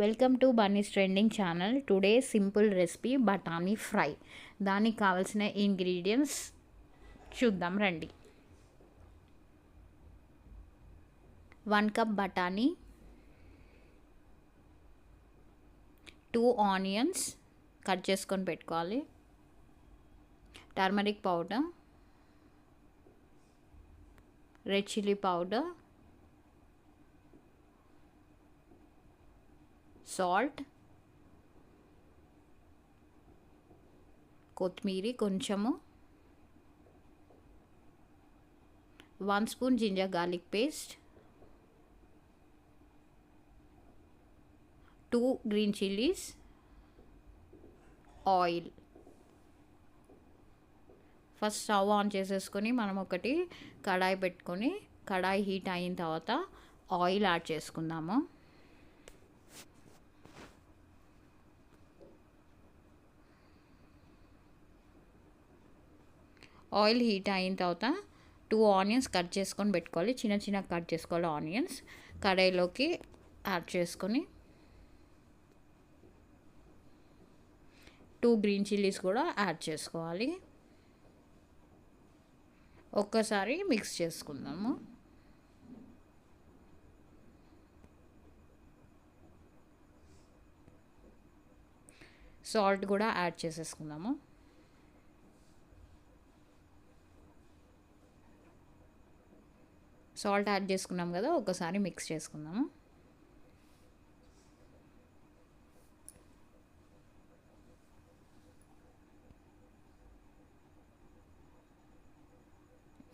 Welcome to Bunny's trending channel today simple recipe బఠానీ fry దానికి కావాల్సిన ఇంగ్రీడియంట్స్ చూద్దాం రండి. వన్ కప్ బఠానీ. టూ ఆనియన్స్ కట్ చేసుకొని పెట్టుకోవాలి. Turmeric powder red chilli powder salt కొత్తిమీర కొంచెము one spoon ginger garlic paste two green chillies oil. First stove on చేసేసుకొని మనం ఒకటి కడాయి పెట్టుకొని కడాయి హీట్ అయిన తర్వాత ఆయిల్ యాడ్ చేసుకుందాము. ఆయిల్ హీట్ అయిన తర్వాత టూ ఆనియన్స్ కట్ చేసుకొని పెట్టుకోవాలి. చిన్న చిన్న కట్ చేసుకోవాలి ఆనియన్స్. కడాయిలోకి యాడ్ చేసుకొని టూ గ్రీన్ చిల్లీస్ కూడా యాడ్ చేసుకోవాలి. ఒక్కసారి మిక్స్ చేసుకుందాము. సాల్ట్ కూడా యాడ్ చేసేసుకుందాము. సాల్ట్ యాడ్ చేసుకున్నాం కదా ఒకసారి మిక్స్ చేసుకుందాము.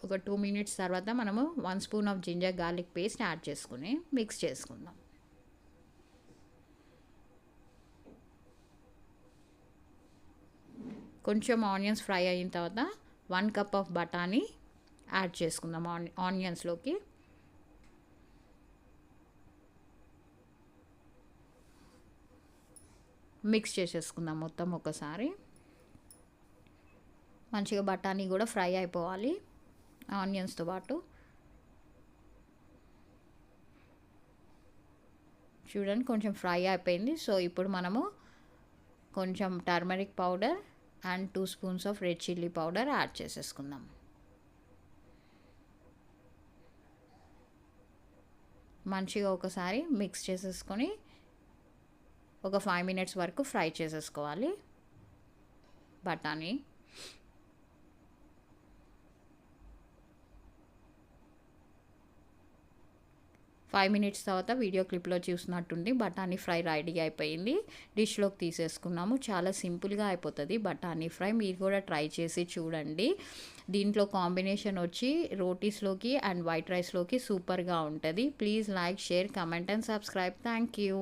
ఒక టూ మినిట్స్ తర్వాత మనము one spoon of ginger garlic paste add చేసుకుని మిక్స్ చేసుకుందాం. కొంచెం ఆనియన్స్ ఫ్రై అయిన తర్వాత వన్ కప్ ఆఫ్ బఠానీ యాడ్ చేసుకుందాం ఆని ఆనియన్స్లోకి. మిక్స్ చేసేసుకుందాం మొత్తం ఒకసారి. మంచిగా బఠానీ కూడా ఫ్రై అయిపోవాలి ఆనియన్స్తో పాటు. చూడండి కొంచెం ఫ్రై అయిపోయింది. సో ఇప్పుడు మనము కొంచెం turmeric powder and two spoons of red chilli powder add చేసేసుకుందాం. మంచిగా ఒకసారి మిక్స్ చేసేసుకొని ఒక ఫైవ్ మినిట్స్ వరకు ఫ్రై చేసేసుకోవాలి. బఠానీ. ఫైవ్ మినిట్స్ తర్వాత వీడియో క్లిప్లో చూసినట్టుండి బఠానీ ఫ్రై రెడీ అయిపోయింది. డిష్లోకి తీసేసుకున్నాము. చాలా సింపుల్గా అయిపోతుంది బఠానీ ఫ్రై. మీరు కూడా ట్రై చేసి చూడండి. దీంట్లో కాంబినేషన్ వచ్చి రోటీస్లోకి అండ్ వైట్ రైస్లోకి సూపర్గా ఉంటుంది. Please like share comment and subscribe. Thank you